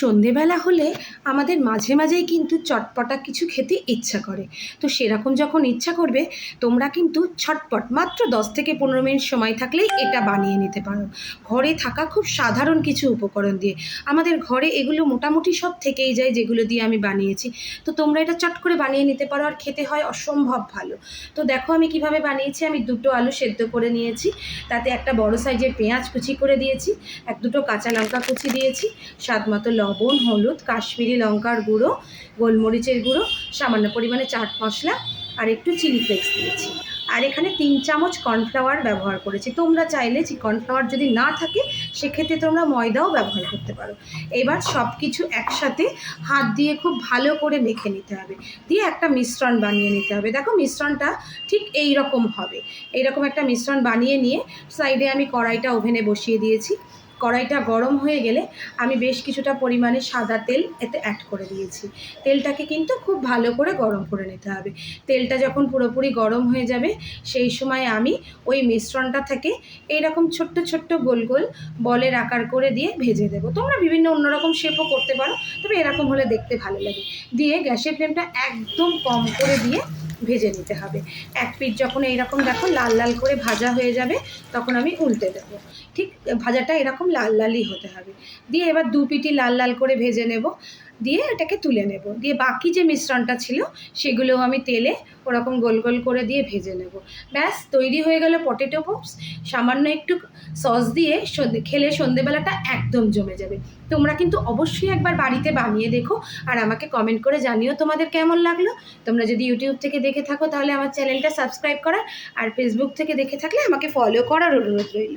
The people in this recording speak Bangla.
সন্ধেবেলা হলে আমাদের মাঝে মাঝেই কিন্তু চটপটা কিছু খেতে ইচ্ছা করে। তো সেরকম যখন ইচ্ছা করবে, তোমরা কিন্তু ছটপট, মাত্র দশ থেকে পনেরো মিনিট সময় থাকলেই এটা বানিয়ে নিতে পারো। ঘরে থাকা খুব সাধারণ কিছু উপকরণ দিয়ে। আমাদের ঘরে এগুলো মোটামুটি সব থেকেই যায় যেগুলো দিয়ে আমি বানিয়েছি। তো তোমরা এটা চট করে বানিয়ে নিতে পারো আর খেতে হয় অসম্ভব ভালো। তো দেখো আমি কীভাবে বানিয়েছি, আমি দুটো আলু সেদ্ধ করে নিয়েছি। তাতে একটা বড় সাইজের পেঁয়াজ কুচি করে দিয়েছি, এক দুটো কাঁচা লঙ্কা কুচি দিয়েছি, স্বাদ মতো লবণ, হলুদ, কাশ্মীরি লঙ্কার গুঁড়ো, গোলমরিচের গুঁড়ো, সামান্য পরিমাণে চাট মশলা আর একটু চিলি ফ্লেক্স দিয়েছি। আর এখানে তিন চামচ কর্নফ্লাওয়ার ব্যবহার করেছি। তোমরা চাইলে যে কর্নফ্লাওয়ার যদি না থাকে, সেক্ষেত্রে তোমরা ময়দাও ব্যবহার করতে পারো। এবার সব কিছু একসাথে হাত দিয়ে খুব ভালো করে মেখে নিতে হবে। দিয়ে একটা মিশ্রণ বানিয়ে নিতে হবে। দেখো মিশ্রণটা ঠিক এই রকম হবে। এইরকম একটা মিশ্রণ বানিয়ে নিয়ে সাইডে আমি কড়াইটা ওভেনে বসিয়ে দিয়েছি। কড়াইটা গরম হয়ে গেলে আমি বেশ কিছুটা পরিমাণে সাদা তেল এতে অ্যাড করে দিয়েছি। তেলটাকে কিন্তু খুব ভালো করে গরম করে নিতে হবে। তেলটা যখন পুরোপুরি গরম হয়ে যাবে, সেই সময় আমি ওই মিশ্রণটা থেকে এইরকম ছোট্ট ছোট্ট গোল গোল বলের আকার করে দিয়ে ভেজে দেবো। তোমরা বিভিন্ন অন্যরকম শেপও করতে পারো, তবে এরকম হলে দেখতে ভালো লাগে। দিয়ে গ্যাসের ফ্লেমটা একদম কম করে দিয়ে ভেজে নিতে হবে। এক পিঠ যখন এইরকম দেখো লাল লাল করে ভাজা হয়ে যাবে, তখন আমি উল্টে দেব। ঠিক ভাজাটা এরকম লাল লালই হতে হবে। দিয়ে এবার দু পিটি লাল লাল করে ভেজে নেব। দিয়ে এটাকে তুলে নেব। দিয়ে বাকি যে মিশ্রণটা ছিল, সেগুলোও আমি তেলে ওরকম গোল গোল করে দিয়ে ভেজে নেব। ব্যাস, তৈরি হয়ে গেল পটেটো পপস। সামান্য একটু সস দিয়ে খেলে সন্ধেবেলাটা একদম জমে যাবে। তোমরা কিন্তু অবশ্যই একবার বাড়িতে বানিয়ে দেখো আর আমাকে কমেন্ট করে জানিও তোমাদের কেমন লাগল। তোমরা যদি ইউটিউব থেকে দেখে থাকো তাহলে আমার চ্যানেলটা সাবস্ক্রাইব করার আর ফেসবুক থেকে দেখে থাকলে আমাকে ফলো করার অনুরোধ রইল।